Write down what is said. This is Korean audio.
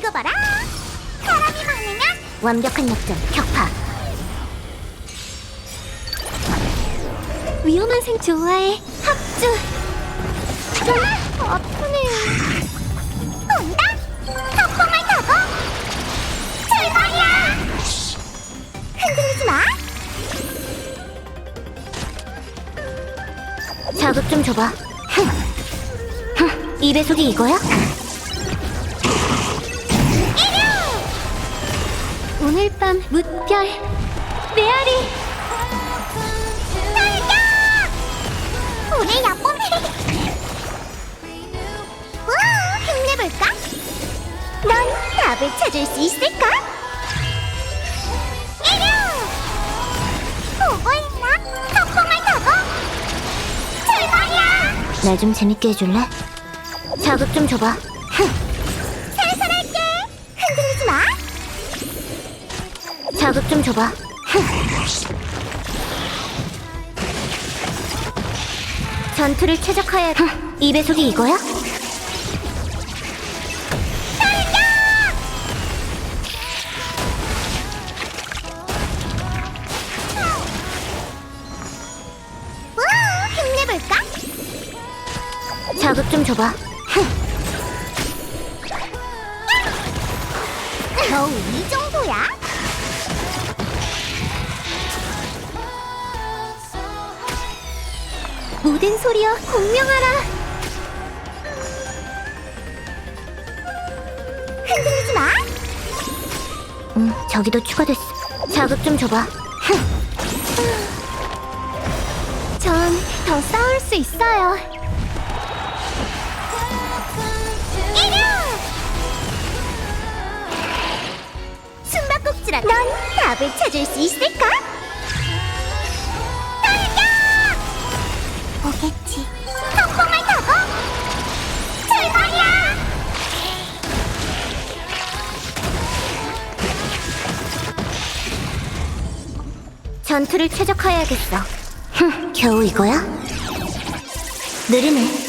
이거 봐라. 사람이 많으면 완벽한 역전 격파. 위험한 생 좋아해. 합주. 아, 아프네요. 온다. 폭풍을 타고 출발이야. 흔들리지 마. 자극 좀 줘봐. 흥. 흥. 이 배속이 이거야? 오늘 밤 무별 메아리 달려! 오늘 야뽕 우 힘내볼까? 넌 답을 찾을 수 있을까? 이려! 보고 있나? 폭풍을 타고 출발이야! 날좀 재밌게 해줄래? 자극 좀 줘봐 흥. 자극 좀 줘봐. 흥. 전투를 최적화해. 흥. 이 배속이 이거야? 우, 힘내볼까? 자극 좀 줘봐. 흥. 겨우 이 정도야? 모든 소리여 공명하라. 흔들리지 마. 응, 저기도 추가됐어. 자극 좀 줘봐. 전 더 싸울 수 있어요. 이려! 숨바꼭질한 넌 답을 찾을 수 있을까? 전투를 최적화해야겠어. 흥, 겨우 이거야? 느리네.